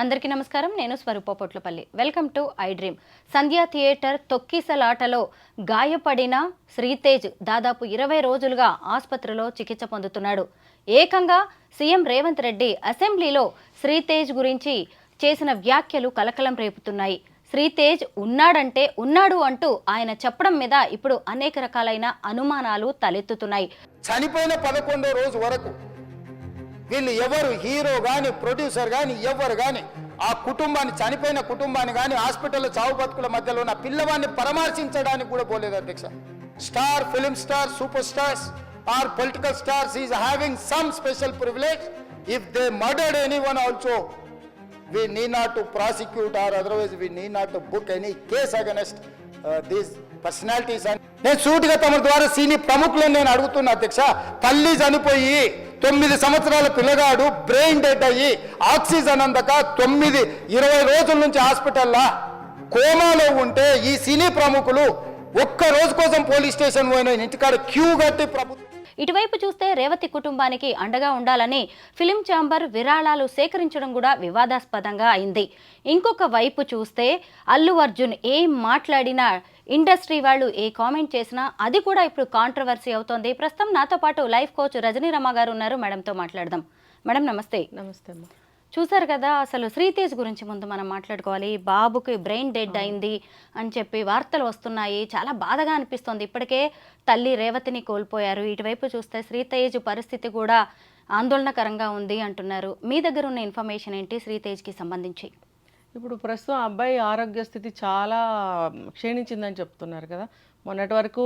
అందరికీ నమస్కారం. నేను Swaroopa Potlapalli. Welcome to I dream Sandhya theatre తొక్కిసలాటలో గాయపడిన శ్రీతేజ్ దాదాపు ఇరవై రోజులుగా ఆసుపత్రిలో చికిత్స పొందుతున్నాడు. ఏకంగా సీఎం రేవంత్ రెడ్డి అసెంబ్లీలో శ్రీతేజ్ గురించి చేసిన వ్యాఖ్యలు కలకలం రేపుతున్నాయి. శ్రీతేజ్ ఉన్నాడంటే ఉన్నాడు అంటూ ఆయన చెప్పడం మీద ఇప్పుడు అనేక రకాలైన అనుమానాలు తలెత్తుతున్నాయి. చనిపోయిన పదకొండో రోజు వరకు వీళ్ళు ఎవరు హీరో కానీ ప్రొడ్యూసర్ కానీ ఎవరు కానీ ఆ కుటుంబాన్ని చనిపోయిన కుటుంబాన్ని కానీ హాస్పిటల్లో చావు బతుకుల మధ్యలో ఉన్న పిల్లవాడిని పరామర్శించడానికి కూడా పోలేదు అధ్యక్ష. Star film star super stars or political stars is having some special privilege. If they murdered any one also we need not to prosecute or otherwise we need not to book any case against uh, personalities అని నేను సూటిగా తమ ద్వారా సీని ప్రముఖులను నేను అడుగుతున్నా అధ్యక్ష. తల్లి చనిపోయి తొమ్మిది సంవత్సరాల పిల్లగాడు బ్రెయిన్ డెడ్ అయ్యి ఆక్సిజన్ అందక తొమ్మిది ఇరవై రోజుల నుంచి హాస్పిటల్లో కోమాలో ఉంటే ఈ సినీ ప్రముఖులు ఒక్క రోజు కోసం పోలీస్ స్టేషన్ పోయిన ఇంటికాడ క్యూ కట్టి ప్రభుత్వం ఇటువైపు చూస్తే రేవతి కుటుంబానికి అండగా ఉండాలని ఫిలిం ఛాంబర్ విరాళాలు సేకరించడం కూడా వివాదాస్పదంగా అయింది. ఇంకొక వైపు చూస్తే అల్లు అర్జున్ ఏం మాట్లాడినా ఇండస్ట్రీ వాళ్ళు ఏ కామెంట్ చేసినా అది కూడా ఇప్పుడు కాంట్రవర్సీ అవుతోంది. ప్రస్తుతం నాతో పాటు లైఫ్ కోచ్ రజనీ రమ గారు ఉన్నారు. మేడంతో మాట్లాడదాం. మేడం నమస్తే. నమస్తే అమ్మా. చూసారు కదా అసలు శ్రీతేజ్ గురించి ముందు మనం మాట్లాడుకోవాలి. బాబుకి బ్రెయిన్ డెడ్ అయింది అని చెప్పి వార్తలు వస్తున్నాయి. చాలా బాధగా అనిపిస్తోంది. ఇప్పటికే తల్లి రేవతిని కోల్పోయారు. ఇటువైపు చూస్తే శ్రీతేజ్ పరిస్థితి కూడా ఆందోళనకరంగా ఉంది అంటున్నారు. మీ దగ్గర ఉన్న ఇన్ఫర్మేషన్ ఏంటి శ్రీతేజ్కి సంబంధించి? ఇప్పుడు ప్రస్తుతం అబ్బాయి ఆరోగ్య స్థితి చాలా క్షీణించిందని చెప్తున్నారు కదా. మొన్నటి వరకు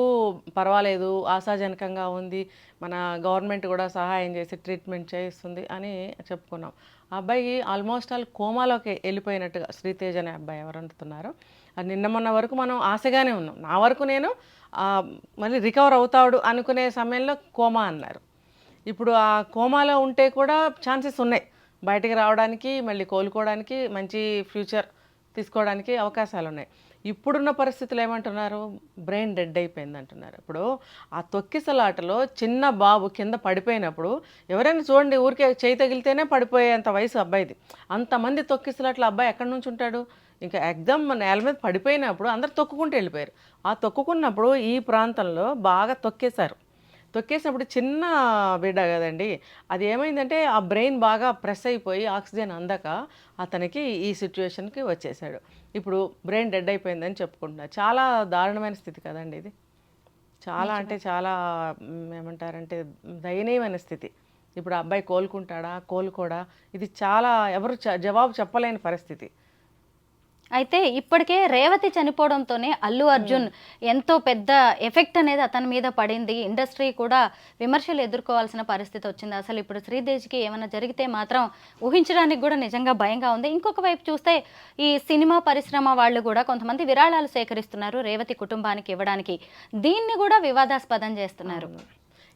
పర్వాలేదు ఆశాజనకంగా ఉంది మన గవర్నమెంట్ కూడా సహాయం చేసి ట్రీట్మెంట్ చేయిస్తుంది అని చెప్పుకున్నాం. ఆ అబ్బాయి ఆల్మోస్ట్ ఆల్ కోమాలోకి వెళ్ళిపోయినట్టుగా శ్రీతేజ్ అనే అబ్బాయి ఎవరు అంటున్నారో అది నిన్న మొన్న వరకు మనం ఆశగానే ఉన్నాం. నా వరకు నేను మళ్ళీ రికవర్ అవుతాడు అనుకునే సమయంలో కోమా అన్నారు. ఇప్పుడు ఆ కోమాలో ఉంటే కూడా ఛాన్సెస్ ఉన్నాయి. బయటికి రావడానికి మళ్ళీ కోలుకోవడానికి మంచి ఫ్యూచర్ తీసుకోవడానికి అవకాశాలు ఉన్నాయి ఇప్పుడున్న పరిస్థితులు ఏమంటున్నారు? బ్రెయిన్ డెడ్ అయిపోయింది అంటున్నారు ఇప్పుడు ఆ తొక్కిసలాటలో చిన్న బాబు కింద పడిపోయినప్పుడు ఎవరైనా చూడండి ఊరికే చేయి తగిలితేనే పడిపోయేంత వయసు అబ్బాయిది. అంతమంది తొక్కిసలాటలు అబ్బాయి ఎక్కడి నుంచి ఉంటాడు? ఇంకా ఎగ్జామ్ నేల మీద పడిపోయినప్పుడు అందరు తొక్కుకుంటూ వెళ్ళిపోయారు. ఆ తొక్కుకున్నప్పుడు ఈ ప్రాంతంలో బాగా తొక్కేశారు. తొక్కేసినప్పుడు చిన్న బిడ్డ కదండి అది ఏమైందంటే ఆ బ్రెయిన్ బాగా ప్రెస్ అయిపోయి ఆక్సిజన్ అందక అతనికి ఈ సిచ్యువేషన్కి వచ్చేసాడు. ఇప్పుడు బ్రెయిన్ డెడ్ అయిపోయిందని చెప్పుకుంటున్నారు చాలా దారుణమైన స్థితి కదండి ఇది. చాలా అంటే చాలా ఏమంటారంటే దయనీయమైన స్థితి. ఇప్పుడు అబ్బాయి కోలుకుంటాడా? కోలుకోడా? ఇది చాలా ఎవరు జవాబు చెప్పలేని పరిస్థితి. అయితే ఇప్పటికే రేవతి చనిపోవడంతోనే అల్లు అర్జున్ ఎంతో పెద్ద ఎఫెక్ట్ అనేది అతని మీద పడింది. ఇండస్ట్రీ కూడా విమర్శలు ఎదుర్కోవాల్సిన పరిస్థితి వచ్చింది. అసలు ఇప్పుడు శ్రీదేజ్కి ఏమైనా జరిగితే మాత్రం ఊహించడానికి కూడా నిజంగా భయంగా ఉంది. ఇంకొక వైపు చూస్తే ఈ సినిమా పరిశ్రమ వాళ్ళు కూడా కొంతమంది విరాళాలు సేకరిస్తున్నారు రేవతి కుటుంబానికి ఇవ్వడానికి. దీన్ని కూడా వివాదాస్పదం చేస్తున్నారు.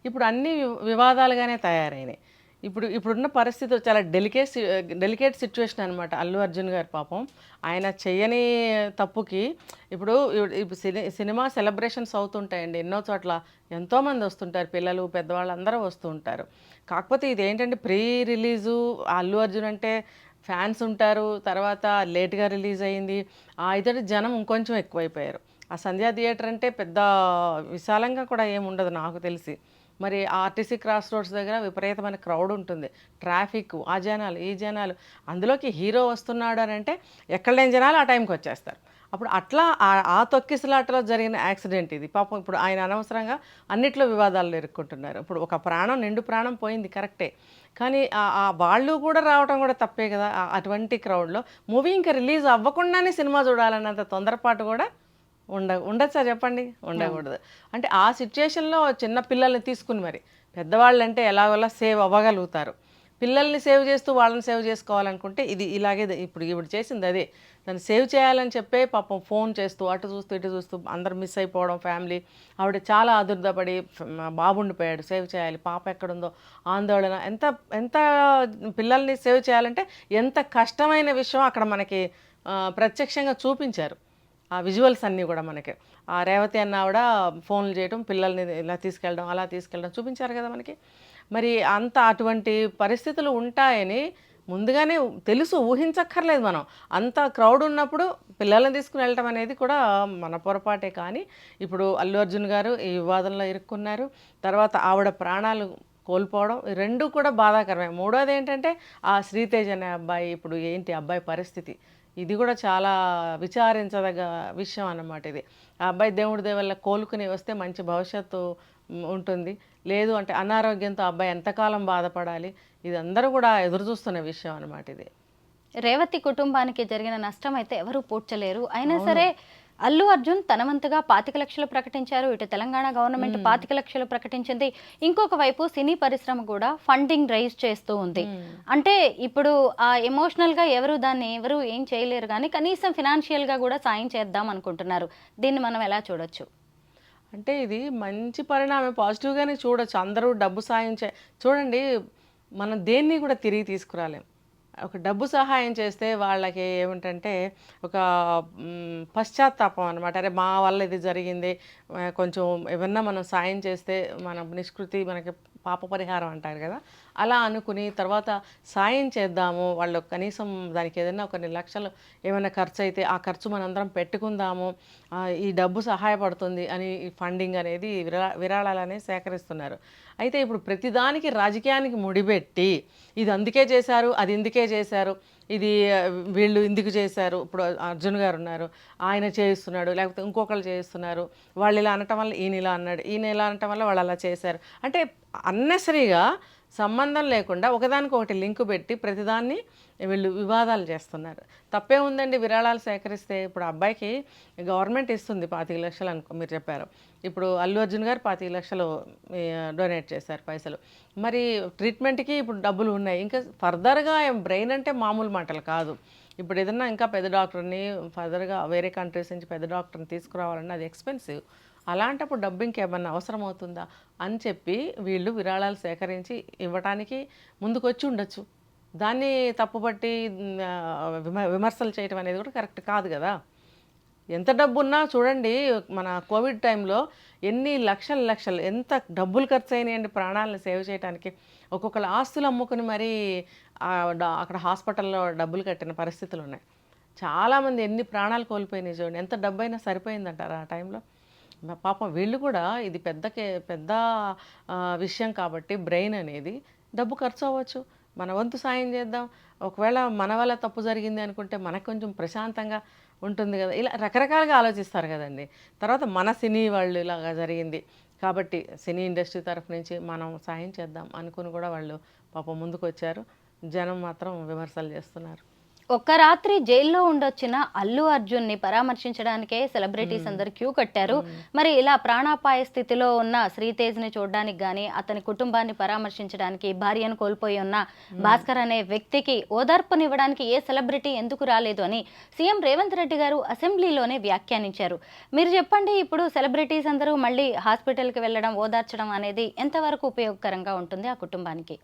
ఇప్పుడు అన్ని వివాదాలుగానే తయారైనాయి. ఇప్పుడు ఇప్పుడున్న పరిస్థితి చాలా డెలికేట్ డెలికేట్ సిచ్యువేషన్ అనమాట అల్లు అర్జున్ గారు పాపం. ఆయన చేయని తప్పుకి ఇప్పుడు ఇప్పుడు సిని సినిమా సెలబ్రేషన్స్ అవుతుంటాయండి. ఎన్నో చోట్ల ఎంతోమంది వస్తుంటారు. పిల్లలు పెద్దవాళ్ళు అందరూ వస్తూ ఉంటారు. కాకపోతే ఇది ఏంటంటే ప్రీ రిలీజు అల్లు అర్జున్ అంటే ఫ్యాన్స్ ఉంటారు. తర్వాత లేట్గా రిలీజ్ అయింది. ఆ ఇతడి జనం ఇంకొంచెం ఎక్కువైపోయారు. ఆ సంధ్యా థియేటర్ అంటే పెద్ద విశాలంగా కూడా ఏమి ఉండదు నాకు తెలిసి. మరి ఆర్టీసీ క్రాస్ రోడ్స్ దగ్గర విపరీతమైన క్రౌడ్ ఉంటుంది. ట్రాఫిక్ ఆ జనాలు ఈ జనాలు. అందులోకి హీరో వస్తున్నాడు అని అంటే ఎక్కడ లేని జనాలు ఆ టైంకి వచ్చేస్తారు. అప్పుడు అట్లా ఆ- ఆ తొక్కిసలాటలో జరిగిన యాక్సిడెంట్ ఇది. పాపం ఇప్పుడు ఆయన అనవసరంగా అన్నిట్లో వివాదాలు ఎదుర్కొంటున్నారు. ఇప్పుడు ఒక ప్రాణం నిండు ప్రాణం పోయింది కరెక్టే. కానీ ఆ- వాళ్ళు కూడా రావడం కూడా తప్పే కదా. అటువంటి క్రౌడ్లో మూవీ ఇంకా రిలీజ్ అవ్వకుండానే సినిమా చూడాలన్నంత తొందరపాటు కూడా ఉండ ఉండదు సార్ చెప్పండి. ఉండకూడదు. అంటే ఆ సిచ్యుయేషన్లో చిన్న పిల్లల్ని తీసుకుని మరి పెద్దవాళ్ళు అంటే ఎలాగోలా సేవ్ అవ్వగలుగుతారు. పిల్లల్ని సేవ్ చేస్తూ వాళ్ళని సేవ్ చేసుకోవాలనుకుంటే ఇది ఇలాగే ఇప్పుడు ఇప్పుడు చేసింది అదే. దాన్ని సేవ్ చేయాలని చెప్పే పాపం ఫోన్ చేస్తూ అటు చూస్తూ ఇటు చూస్తూ అందరు మిస్ అయిపోవడం ఫ్యామిలీ. ఆవిడ చాలా ఆదుర్దపడి బాబుండిపోయాడు సేవ్ చేయాలి. పాప ఎక్కడుందో ఆందోళన. ఎంత ఎంత పిల్లల్ని సేవ్ చేయాలంటే ఎంత కష్టమైన విషయం అక్కడ మనకి ప్రత్యక్షంగా చూపించారు. ఆ విజువల్స్ అన్నీ కూడా మనకి. ఆ రేవతి అన్న ఆవిడ ఫోన్లు చేయడం పిల్లల్ని ఇలా తీసుకెళ్ళడం అలా తీసుకెళ్ళడం చూపించారు కదా మనకి. మరి అంత అటువంటి పరిస్థితులు ఉంటాయని ముందుగానే తెలుసు ఊహించక్కర్లేదు మనం. అంత క్రౌడ్ ఉన్నప్పుడు పిల్లల్ని తీసుకుని వెళ్ళటం అనేది కూడా మన పొరపాటే కానీ ఇప్పుడు అల్లు అర్జున్ గారు ఈ వివాదంలో ఇరుక్కున్నారు. తర్వాత ఆవిడ ప్రాణాలు కోల్పోవడం ఈ రెండు కూడా బాధాకరమే. మూడోది ఏంటంటే ఆ శ్రీతేజ్ అనే అబ్బాయి ఇప్పుడు ఏంటి అబ్బాయి పరిస్థితి? ఇది కూడా చాలా విచారించదగ్గ విషయం అన్నమాట ఇది. ఆ అబ్బాయి దేవుడి దేవల్ల కోలుకుని వస్తే మంచి భవిష్యత్తు ఉంటుంది. లేదు అంటే అనారోగ్యంతో అబ్బాయి ఎంతకాలం బాధపడాలి? ఇది అందరూ కూడా ఎదురు చూస్తున్న విషయం అన్నమాట ఇది. రేవతి కుటుంబానికి జరిగిన నష్టం అయితే ఎవరూ పూడ్చలేరు. అయినా సరే అల్లు అర్జున్ తన వంతుగా పాతిక లక్షలు ప్రకటించారు. ఇటు తెలంగాణ గవర్నమెంట్ పాతిక లక్షలు ప్రకటించింది. ఇంకొక వైపు సినీ పరిశ్రమ కూడా ఫండింగ్ రైజ్ చేస్తూ ఉంది. అంటే ఇప్పుడు ఆ ఎమోషనల్గా ఎవరు దాన్ని ఎవరు ఏం చేయలేరు కానీ కనీసం ఫినాన్షియల్గా కూడా సాయం చేద్దాం అనుకుంటున్నారు. దీన్ని మనం ఎలా చూడొచ్చు? అంటే ఇది మంచి పరిణామం. పాజిటివ్గానే చూడొచ్చు. అందరూ డబ్బు సాయం చే చూడండి మనం దేన్ని కూడా తిరిగి తీసుకురాలేం. ఒక డబ్బు సహాయం చేస్తే వాళ్ళకి ఏమిటంటే ఒక పశ్చాత్తాపం అనమాట అరే మా వల్ల ఇది జరిగింది. కొంచెం ఏమన్నా మనం సాయం చేస్తే మన నిష్కృతి మనకి పాప పరిహారం అంటారు కదా. అలా అనుకుని తర్వాత సాయం చేద్దాము. వాళ్ళు కనీసం దానికి ఏదైనా కొన్ని లక్షలు ఏమైనా ఖర్చు అయితే ఆ ఖర్చు మనందరం పెట్టుకుందాము. ఈ డబ్బు సహాయపడుతుంది అని ఈ ఫండింగ్ అనేది విరా విరాళాలనే సేకరిస్తున్నారు. అయితే ఇప్పుడు ప్రతిదానికి రాజకీయానికి ముడిపెట్టి ఇది అందుకే చేశారు అది ఇందుకే చేశారు ఇది వీళ్ళు ఇందుకు చేశారు ఇప్పుడు అర్జున్ గారు ఉన్నారు ఆయన చేయిస్తున్నాడు లేకపోతే ఇంకొకళ్ళు చేయిస్తున్నారు వాళ్ళు ఇలా అనటం వల్ల ఈయన ఇలా అన్నాడు ఈయన ఇలా అనటం వల్ల వాళ్ళు అలా చేశారు. అంటే అన్నెసరీగా సంబంధం లేకుండా ఒకదానికొకటి లింకు లింక్ పెట్టి ప్రతిదాన్ని వీళ్ళు వివాదాలు చేస్తున్నారు. తప్పే ఉందండి విరాళాలు సేకరిస్తే. ఇప్పుడు అబ్బాయికి గవర్నమెంట్ ఇస్తుంది పాతిక లక్షలు అనుకో మీరు చెప్పారు. ఇప్పుడు అల్లు అర్జున్ గారు పాతిక లక్షలు డొనేట్ చేశారు పైసలు. మరి ట్రీట్మెంట్కి ఇప్పుడు డబ్బులు ఉన్నాయి. ఇంకా ఫర్దర్గా బ్రెయిన్ అంటే మామూలు మాటలు కాదు. ఇప్పుడు ఏదన్నా ఇంకా పెద్ద డాక్టర్ని ఫర్దర్గా వేరే కంట్రీస్ నుంచి పెద్ద డాక్టర్ని తీసుకురావాలన్నా అది ఎక్స్పెన్సివ్. అలాంటప్పుడు డబ్బు ఇంకేమన్నా అవసరం అవుతుందా? అని చెప్పి వీళ్ళు విరాళాలు సేకరించి ఇవ్వటానికి ముందుకొచ్చి ఉండొచ్చు. దాన్ని తప్పుపట్టి విమర్శలు చేయడం అనేది కూడా కరెక్ట్ కాదు కదా? ఎంత డబ్బు ఉన్నా చూడండి మన కోవిడ్ టైంలో ఎన్ని లక్షల లక్షలు ఎంత డబ్బులు ఖర్చు అయినాయండి ప్రాణాలను సేవ్ చేయడానికి ఒక్కొక్కరు ఆస్తులు అమ్ముకుని మరీ అక్కడ హాస్పిటల్లో డబ్బులు కట్టిన పరిస్థితులు ఉన్నాయి చాలామంది ఎన్ని ప్రాణాలు కోల్పోయినాయి చూడండి ఎంత డబ్బు అయినా సరిపోయిందంటారు ఆ టైంలో? పాపం వీళ్ళు కూడా ఇది పెద్ద కే- పెద్ద విషయం కాబట్టి బ్రెయిన్ అనేది డబ్బు ఖర్చు అవ్వచ్చు. మన వంతు సాయం చేద్దాం. ఒకవేళ మన వల్ల తప్పు జరిగింది అనుకుంటే మనకు కొంచెం ప్రశాంతంగా ఉంటుంది కదా. ఇలా రకరకాలుగా ఆలోచిస్తారు కదండి. తర్వాత మన సినీ వాళ్ళు ఇలాగా జరిగింది. కాబట్టి సినీ ఇండస్ట్రీ తరఫు నుంచి మనం సాయం చేద్దాం అనుకుని కూడా వాళ్ళు పాపం ముందుకు వచ్చారు జనం మాత్రం విమర్శలు చేస్తున్నారు. ఒక్క రాత్రి జైల్లో ఉండొచ్చిన అల్లు అర్జున్ని పరామర్శించడానికే సెలబ్రిటీస్ అందరు క్యూ కట్టారు. మరి ఇలా ప్రాణాపాయ స్థితిలో ఉన్న శ్రీతేజ్ని చూడడానికి గాని అతని కుటుంబాన్ని పరామర్శించడానికి భార్యను కోల్పోయి ఉన్న భాస్కర్ అనే వ్యక్తికి ఓదార్పునివ్వడానికి ఏ సెలబ్రిటీ ఎందుకు రాలేదు అని సీఎం రేవంత్ రెడ్డి గారు అసెంబ్లీలోనే వ్యాఖ్యానించారు. మీరు చెప్పండి ఇప్పుడు సెలబ్రిటీస్ అందరూ మళ్ళీ హాస్పిటల్కి వెళ్ళడం ఓదార్చడం అనేది ఎంతవరకు ఉపయోగకరంగా ఉంటుంది ఆ కుటుంబానికి?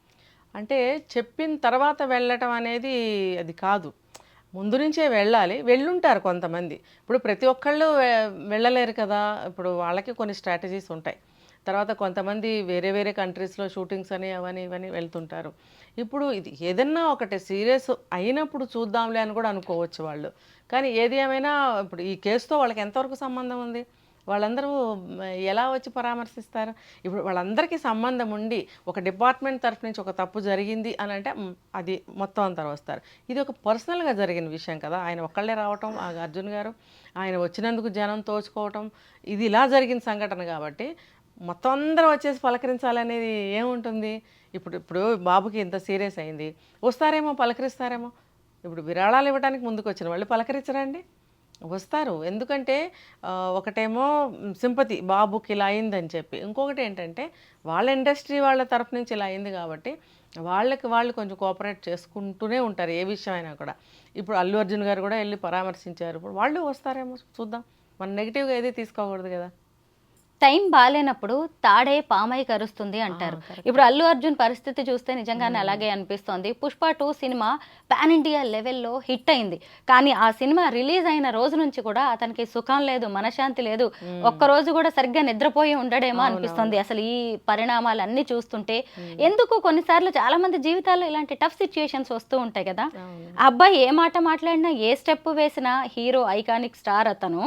అంటే చెప్పిన తర్వాత వెళ్ళటం అనేది అది కాదు. ముందు నుంచే వెళ్ళాలి. వెళ్ళుంటారు కొంతమంది. ఇప్పుడు ప్రతి ఒక్కళ్ళు వె- వెళ్ళలేరు కదా. ఇప్పుడు వాళ్ళకి కొన్ని స్ట్రాటజీస్ ఉంటాయి. తర్వాత కొంతమంది వేరే వేరే కంట్రీస్లో షూటింగ్స్ అని అవని ఇవని వెళ్తుంటారు. ఇప్పుడు ఇది ఏదన్నా ఒకటి సీరియస్ అయినప్పుడు చూద్దాంలే అని కూడా అనుకోవచ్చు వాళ్ళు. కానీ ఏది ఏమైనా ఇప్పుడు ఈ కేసుతో వాళ్ళకి ఎంతవరకు సంబంధం ఉంది? వాళ్ళందరూ ఎలా వచ్చి పరామర్శిస్తారు? ఇప్పుడు వాళ్ళందరికీ సంబంధం ఉండి ఒక డిపార్ట్మెంట్ తరఫు నుంచి ఒక తప్పు జరిగింది అని అంటే అది మొత్తం అంతా వస్తారు. ఇది ఒక పర్సనల్గా జరిగిన విషయం కదా. ఆయన ఒక్కళ్ళే రావటం ఆ అర్జున్ గారు ఆయన వచ్చినందుకు జనం తోచుకోవటం ఇది ఇలా జరిగిన సంఘటన కాబట్టి మొత్తం అందరూ వచ్చేసి పలకరించాలనేది ఏముంటుంది? ఇప్పుడు ఇప్పుడు బాబుకి ఇంత సీరియస్ అయింది. వస్తారేమో పలకరిస్తారేమో. ఇప్పుడు విరాళాలు ఇవ్వడానికి ముందుకు వచ్చిన వాళ్ళు పలకరించరండి. వస్తారు. ఎందుకంటే ఒకటేమో సింపతి బాబుకి ఇలా అయిందని చెప్పి. ఇంకొకటి ఏంటంటే వాళ్ళ ఇండస్ట్రీ వాళ్ళ తరఫు నుంచి ఇలా అయింది కాబట్టి వాళ్ళకి వాళ్ళు కొంచెం కోఆపరేట్ చేసుకుంటూనే ఉంటారు ఏ విషయమైనా కూడా. ఇప్పుడు అల్లు అర్జున్ గారు కూడా వెళ్ళి పరామర్శించారు. ఇప్పుడు వాళ్ళు వస్తారేమో చూద్దాం. మన నెగిటివ్గా ఏది తీసుకోకూడదు కదా. టైం బాగాలేనప్పుడు తాడే పామై కరుస్తుంది అంటారు. ఇప్పుడు అల్లు అర్జున్ పరిస్థితి చూస్తే నిజంగానే అలాగే అనిపిస్తోంది. పుష్ప టూ సినిమా పాన్ ఇండియా లెవెల్లో హిట్ అయింది. కానీ ఆ సినిమా రిలీజ్ అయిన రోజు నుంచి కూడా అతనికి సుఖం లేదు మనశ్శాంతి లేదు. ఒక్క రోజు కూడా సరిగ్గా నిద్రపోయి ఉండడేమో అనిపిస్తుంది. అసలు ఈ పరిణామాలు అన్ని చూస్తుంటే ఎందుకు కొన్నిసార్లు చాలా మంది జీవితాల్లో ఇలాంటి టఫ్ సిచ్యుయేషన్స్ వస్తూ ఉంటాయి కదా. అబ్బాయి ఏ మాట మాట్లాడినా ఏ స్టెప్ వేసినా హీరో ఐకానిక్ స్టార్ అతను.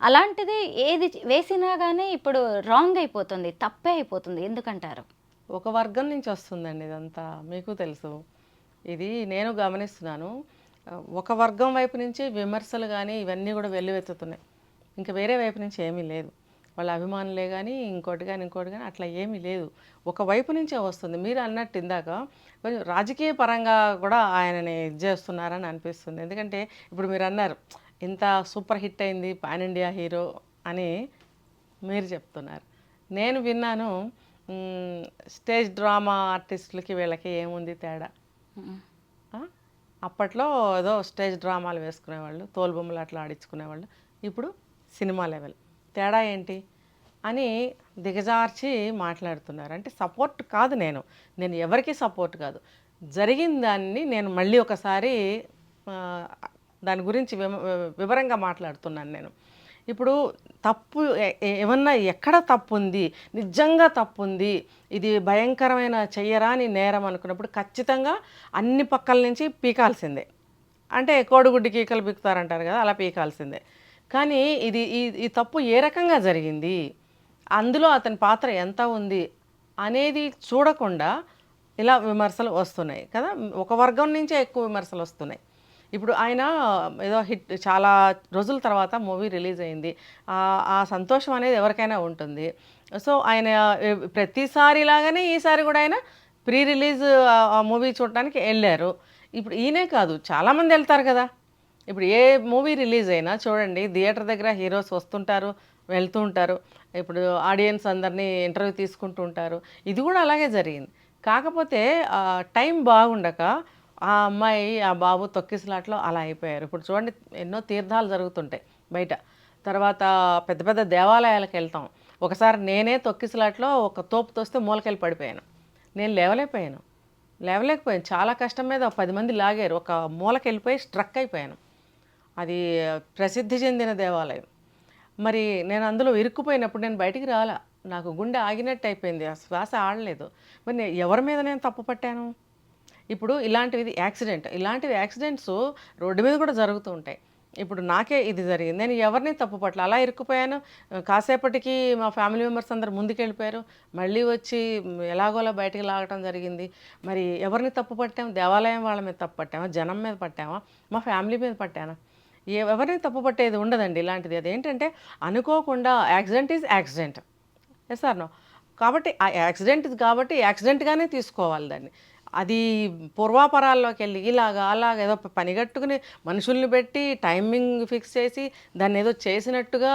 అలాంటిది ఏది వేసినా కానీ ఇప్పుడు రాంగ్ అయిపోతుంది తప్పే అయిపోతుంది. ఎందుకంటారు? ఒక వర్గం నుంచి వస్తుందండి ఇదంతా. మీకు తెలుసు. ఇది నేను గమనిస్తున్నాను. ఒక వర్గం వైపు నుంచి విమర్శలు కానీ ఇవన్నీ కూడా వెల్లువెత్తుతున్నాయి. ఇంకా వేరే వైపు నుంచి ఏమీ లేదు. వాళ్ళ అభిమానులే కానీ ఇంకోటి కానీ ఇంకోటి కానీ అట్లా ఏమీ లేదు. ఒక వైపు నుంచే వస్తుంది. మీరు అన్నట్టు ఇందాక కొంచెం రాజకీయ పరంగా కూడా ఆయనని ఇది చేస్తున్నారని అనిపిస్తుంది. ఎందుకంటే ఇప్పుడు మీరు అన్నారు ఇంత సూపర్ హిట్ అయింది పాన్ ఇండియా హీరో అని మీరు చెప్తున్నారు. నేను విన్నాను స్టేజ్ డ్రామా ఆర్టిస్టులకి వీళ్ళకి ఏముంది తేడా? అప్పట్లో ఏదో స్టేజ్ డ్రామాలు వేసుకునేవాళ్ళు తోలుబొమ్మలు అట్లా ఆడించుకునేవాళ్ళు. ఇప్పుడు సినిమా లెవెల్. తేడా ఏంటి? అని దిగజార్చి మాట్లాడుతున్నారు. అంటే సపోర్ట్ కాదు నేను. నేను ఎవరికి సపోర్ట్ కాదు. జరిగిన దాన్ని నేను మళ్ళీ ఒకసారి దాని గురించి విమ- వివరంగా మాట్లాడుతున్నాను నేను. ఇప్పుడు తప్పు ఏమన్నా ఎక్కడ తప్పు ఉంది నిజంగా తప్పు ఉంది ఇది భయంకరమైన చెయ్యరాని నేరం అనుకున్నప్పుడు ఖచ్చితంగా అన్ని పక్కల నుంచి పీకాల్సిందే. అంటే కోడిగుడ్డి కీకలు పీకుతారంటారు కదా అలా పీకాల్సిందే. కానీ ఇది ఈ ఈ తప్పు ఏ రకంగా జరిగింది? అందులో అతని పాత్ర ఎంత ఉంది? అనేది చూడకుండా ఇలా విమర్శలు వస్తున్నాయి కదా. ఒక వర్గం నుంచే ఎక్కువ విమర్శలు వస్తున్నాయి. ఇప్పుడు ఆయన ఏదో హిట్ చాలా రోజుల తర్వాత మూవీ రిలీజ్ అయింది. ఆ- సంతోషం అనేది ఎవరికైనా ఉంటుంది. సో ఆయన ప్రతిసారి లాగానే ఈసారి కూడా ఆయన ప్రీ రిలీజ్ ఆ మూవీ చూడటానికి వెళ్ళారు. ఇప్పుడు ఈయనే కాదు చాలామంది వెళ్తారు కదా. ఇప్పుడు ఏ మూవీ రిలీజ్ అయినా చూడండి థియేటర్ దగ్గర హీరోస్ వస్తుంటారు వెళ్తూ ఉంటారు. ఇప్పుడు ఆడియన్స్ అందరినీ ఇంటర్వ్యూ తీసుకుంటూ ఉంటారు. ఇది కూడా అలాగే జరిగింది. కాకపోతే టైం బాగుండక ఆ అమ్మాయి ఆ బాబు తొక్కిసలాట్లో అలా అయిపోయారు. ఇప్పుడు చూడండి ఎన్నో తీర్థాలు జరుగుతుంటాయి బయట. తర్వాత పెద్ద పెద్ద దేవాలయాలకు వెళ్తాం. ఒకసారి నేనే తొక్కిసలాట్లో ఒక తోపు తోస్తే మూలకెళ్ళి పడిపోయాను. నేను లేవలేకపోయాను. లేవలేకపోయాను. చాలా కష్టం మీద ఒక పది మంది లాగారు. ఒక మూలకెళ్ళిపోయి స్ట్రక్ అయిపోయాను. అది ప్రసిద్ధి చెందిన దేవాలయం. మరి నేను అందులో ఇరుక్కుపోయినప్పుడు నేను బయటికి రాలా. నాకు గుండె ఆగినట్టు అయిపోయింది. ఆ శ్వాస ఆడలేదు. మరి నేను ఎవరి మీద నేను తప్పు పట్టాను? ఇప్పుడు ఇలాంటివి యాక్సిడెంట్. ఇలాంటివి యాక్సిడెంట్స్ రోడ్డు మీద కూడా జరుగుతూ ఉంటాయి. ఇప్పుడు నాకే ఇది జరిగింది. నేను ఎవరిని తప్పు పట్ల అలా ఇరుక్కుపోయాను. కాసేపటికి మా ఫ్యామిలీ మెంబర్స్ అందరు ముందుకెళ్ళిపోయారు. మళ్ళీ వచ్చి ఎలాగోలా బయటికి లాగటం జరిగింది. మరి ఎవరిని తప్పు పట్టాము దేవాలయం వాళ్ళ మీద తప్పు పట్టామా? జనం మీద పట్టామా? మా ఫ్యామిలీ మీద పట్టానా? ఏ- ఎవరిని తప్పు పట్టేది ఉండదండి ఇలాంటిది. అదేంటంటే అనుకోకుండా accident is accident. Yes sir no కాబట్టి ఆ యాక్సిడెంట్ కాబట్టి యాక్సిడెంట్గానే తీసుకోవాలి దాన్ని. అది పూర్వాపరాల్లోకి వెళ్ళి ఇలాగా అలాగ ఏదో పనిగట్టుకుని మనుషుల్ని పెట్టి టైమింగ్ ఫిక్స్ చేసి దాన్ని ఏదో చేసినట్టుగా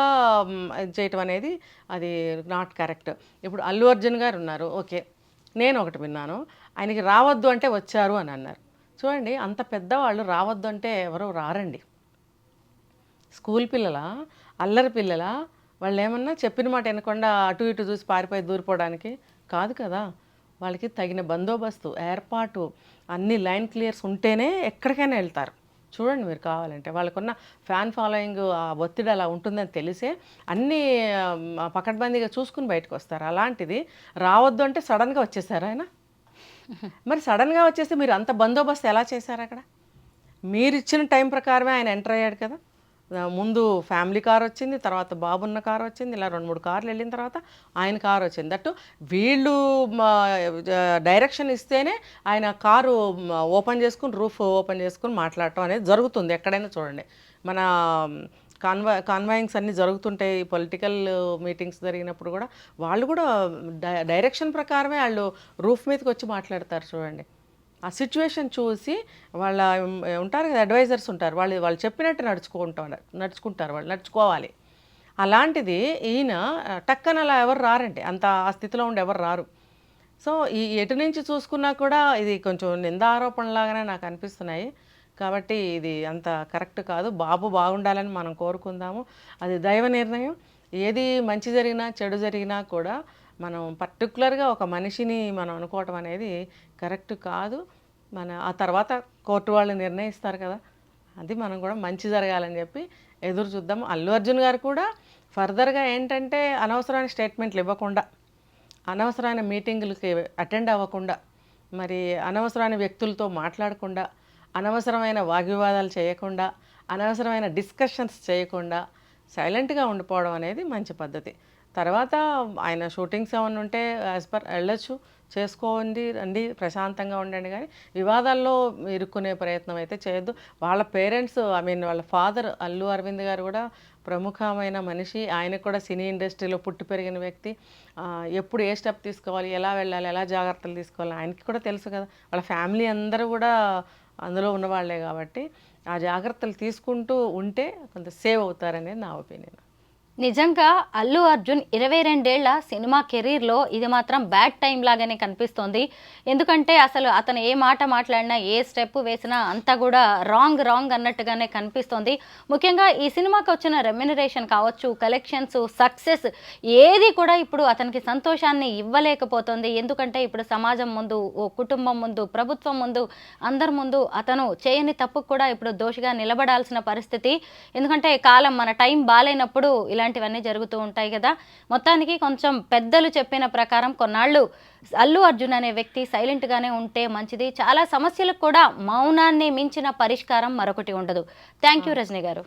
ఇది చేయటం అనేది అది నాట్ కరెక్ట్. ఇప్పుడు అల్లు అర్జున్ గారు ఉన్నారు ఓకే నేను ఒకటి విన్నాను ఆయనకి రావద్దు అంటే వచ్చారు అని అన్నారు. చూడండి అంత పెద్దవాళ్ళు రావద్దు అంటే ఎవరు రారండి. స్కూల్ పిల్లల అల్లరి పిల్లల వాళ్ళు ఏమన్నా చెప్పిన మాట వినకుండా అటు ఇటు చూసి పారిపోయి దూరిపోవడానికి కాదు కదా. వాళ్ళకి తగిన బందోబస్తు ఏర్పాటు అన్ని లైన్ క్లియర్స్ ఉంటేనే ఎక్కడికైనా వెళ్తారు. చూడండి మీరు కావాలంటే. వాళ్ళకున్న ఫ్యాన్ ఫాలోయింగ్ ఆ ఒత్తిడి అలా ఉంటుందని తెలిసే అన్నీ పకడ్బందీగా చూసుకుని బయటకు వస్తారు. అలాంటిది రావద్దు అంటే సడన్గా వచ్చేసారు ఆయన? మరి సడన్గా వచ్చేస్తే మీరు అంత బందోబస్తు ఎలా చేశారు అక్కడ? మీరు ఇచ్చిన టైం ప్రకారమే ఆయన ఎంటర్ అయ్యాడు కదా? ముందు ఫ్యామిలీ కార్ వచ్చింది తర్వాత బాబున్న కార్ వచ్చింది ఇలా రెండు మూడు కార్లు వెళ్ళిన తర్వాత ఆయన కార్ వచ్చింది. దట్టు వీళ్ళు డైరెక్షన్ ఇస్తేనే ఆయన కారు ఓపెన్ చేసుకుని రూఫ్ ఓపెన్ చేసుకుని మాట్లాడటం అనేది జరుగుతుంది ఎక్కడైనా చూడండి. మన కాన్వా కాన్వాయింగ్స్ అన్నీ జరుగుతుంటాయి పొలిటికల్ మీటింగ్స్ జరిగినప్పుడు కూడా. వాళ్ళు కూడా డై- డైరెక్షన్ ప్రకారమే వాళ్ళు రూఫ్ మీదకి వచ్చి మాట్లాడతారు చూడండి. ఆ సిచ్యువేషన్ చూసి వాళ్ళ ఉంటారు కదా అడ్వైజర్స్ ఉంటారు. వాళ్ళు వాళ్ళు చెప్పినట్టు నడుచుకుంటారు నడుచుకుంటారు వాళ్ళు నడుచుకోవాలి. అలాంటిది ఈయన టక్కన అలా ఎవరు రారండి. అంత ఆ స్థితిలో ఉండి ఎవరు రారు. సో ఈ ఎటు నుంచి చూసుకున్నా కూడా ఇది కొంచెం నింద ఆరోపణలాగానే నాకు అనిపిస్తున్నాయి. కాబట్టి ఇది అంత కరెక్ట్ కాదు. బాబు బాగుండాలని మనం కోరుకుందాము. అది దైవ నిర్ణయం. ఏది మంచి జరిగినా చెడు జరిగినా కూడా మనం పర్టికులర్గా ఒక మనిషిని మనం అనుకోవటం అనేది కరెక్ట్ కాదు. మన ఆ తర్వాత కోర్టు వాళ్ళు నిర్ణయిస్తారు కదా. అది మనం కూడా మంచి జరగాలని చెప్పి ఎదురు చూద్దాం. అల్లు అర్జున్ గారు కూడా ఫర్దర్గా ఏంటంటే అనవసరమైన స్టేట్మెంట్లు ఇవ్వకుండా అనవసరమైన మీటింగులకి అటెండ్ అవ్వకుండా మరి అనవసరమైన వ్యక్తులతో మాట్లాడకుండా అనవసరమైన వాగ్వివాదాలు చేయకుండా అనవసరమైన డిస్కషన్స్ చేయకుండా సైలెంట్గా ఉండిపోవడం అనేది మంచి పద్ధతి. తర్వాత ఆయన షూటింగ్స్ ఏమైనా ఉంటే యాజ్ పర్ వెళ్ళొచ్చు. చేసుకోండి రండి ప్రశాంతంగా ఉండండి. కానీ వివాదాల్లో ఇరుక్కునే ప్రయత్నం అయితే చేయొద్దు. వాళ్ళ పేరెంట్స్ ఐ మీన్ వాళ్ళ ఫాదర్ అల్లు అరవింద్ గారు కూడా ప్రముఖమైన మనిషి. ఆయన కూడా సినీ ఇండస్ట్రీలో పుట్టి పెరిగిన వ్యక్తి. ఎప్పుడు ఏ స్టెప్ తీసుకోవాలి ఎలా వెళ్ళాలి ఎలా జాగ్రత్తలు తీసుకోవాలి ఆయనకి కూడా తెలుసు కదా. వాళ్ళ ఫ్యామిలీ అందరూ కూడా అందులో ఉన్నవాళ్ళే కాబట్టి ఆ జాగ్రత్తలు తీసుకుంటూ ఉంటే కొంత సేవ్ అవుతారనేది నా ఒపీనియన్. నిజంగా అల్లు అర్జున్ ఇరవై రెండేళ్ళ సినిమా కెరీర్లో ఇది మాత్రం బ్యాడ్ టైం లాగానే కనిపిస్తోంది. ఎందుకంటే అసలు అతను ఏ మాట మాట్లాడినా ఏ స్టెప్ వేసినా అంతా కూడా రాంగ్ రాంగ్ అన్నట్టుగానే కనిపిస్తోంది. ముఖ్యంగా ఈ సినిమాకి వచ్చిన రెమ్యునరేషన్ కావచ్చు కలెక్షన్స్ సక్సెస్ ఏది కూడా ఇప్పుడు అతనికి సంతోషాన్ని ఇవ్వలేకపోతుంది. ఎందుకంటే ఇప్పుడు సమాజం ముందు ఓ కుటుంబం ముందు ప్రభుత్వం ముందు అందరి ముందు అతను చేయని తప్పుకు కూడా ఇప్పుడు దోషిగా నిలబడాల్సిన పరిస్థితి. ఎందుకంటే కాలం మన టైం బాగాలేనప్పుడు ఇలాంటివన్నీ జరుగుతూ ఉంటాయి కదా. మొత్తానికి కొంచెం పెద్దలు చెప్పిన ప్రకారం కొన్నాళ్ళు అల్లు అర్జున్ అనే వ్యక్తి సైలెంట్గానే ఉంటే మంచిది. చాలా సమస్యలకు కూడా మౌనాన్ని మించిన పరిష్కారం మరొకటి ఉండదు. థ్యాంక్ యూ రజనీ గారు.